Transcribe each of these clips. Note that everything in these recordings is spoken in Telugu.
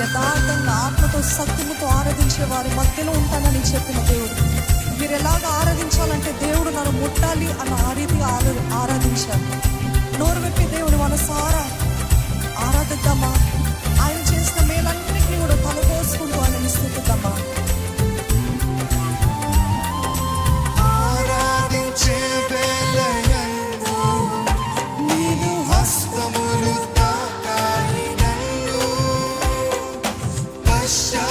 యథార్థంగా ఆత్మతో సత్యముతో ఆరాధించే వారి మధ్యలో ఉంటానని చెప్పిన దేవుడు. మీరు ఎలాగ ఆరాధించాలంటే దేవుడు నన్ను ముట్టాలి అన్న ఆ రీతిగా ఆరాధించారు నోరు పెట్టి దేవుడు మన సారా show.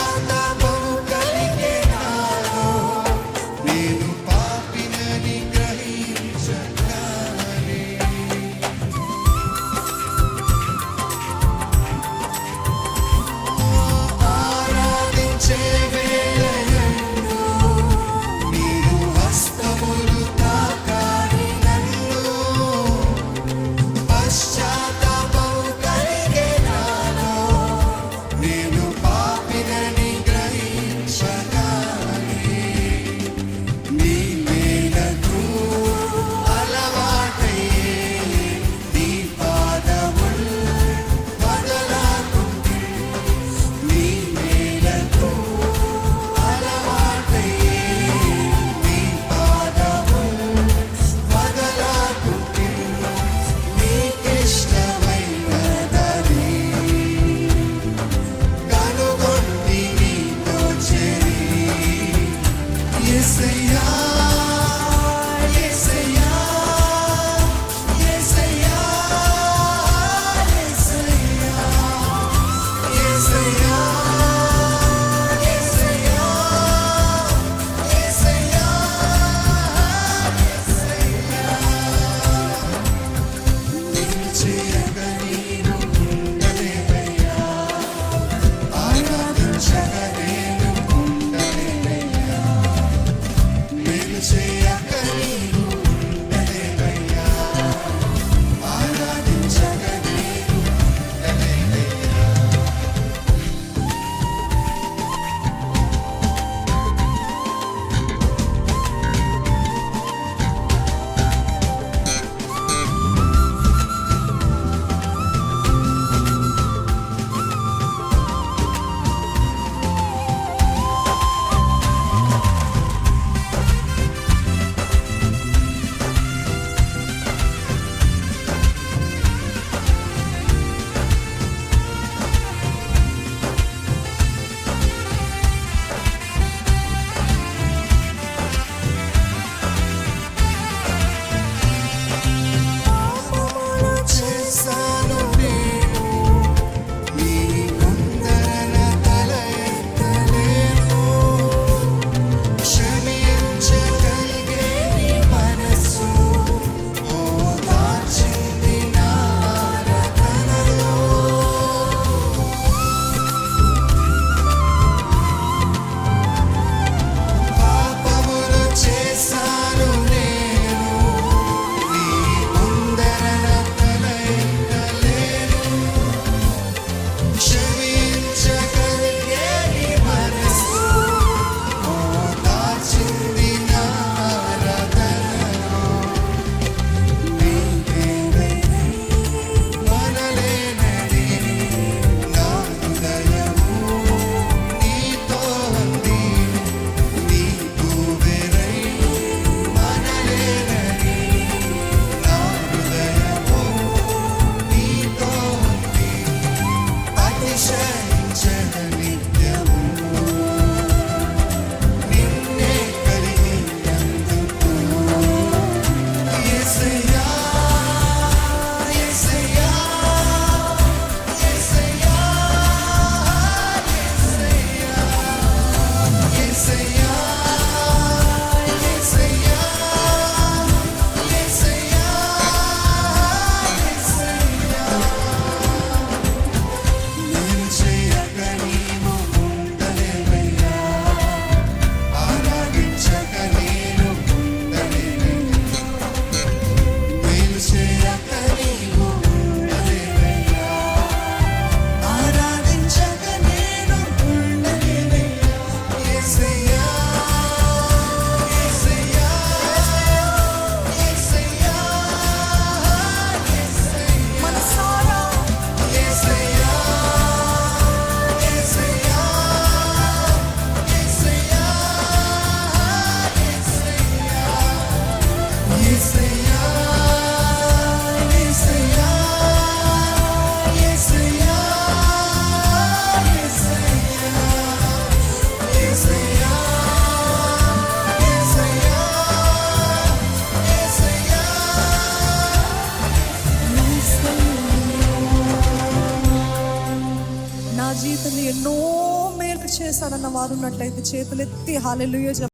జీవితంలో వారు ఉన్నట్లయితే చేతులెత్తి హాలెలుయ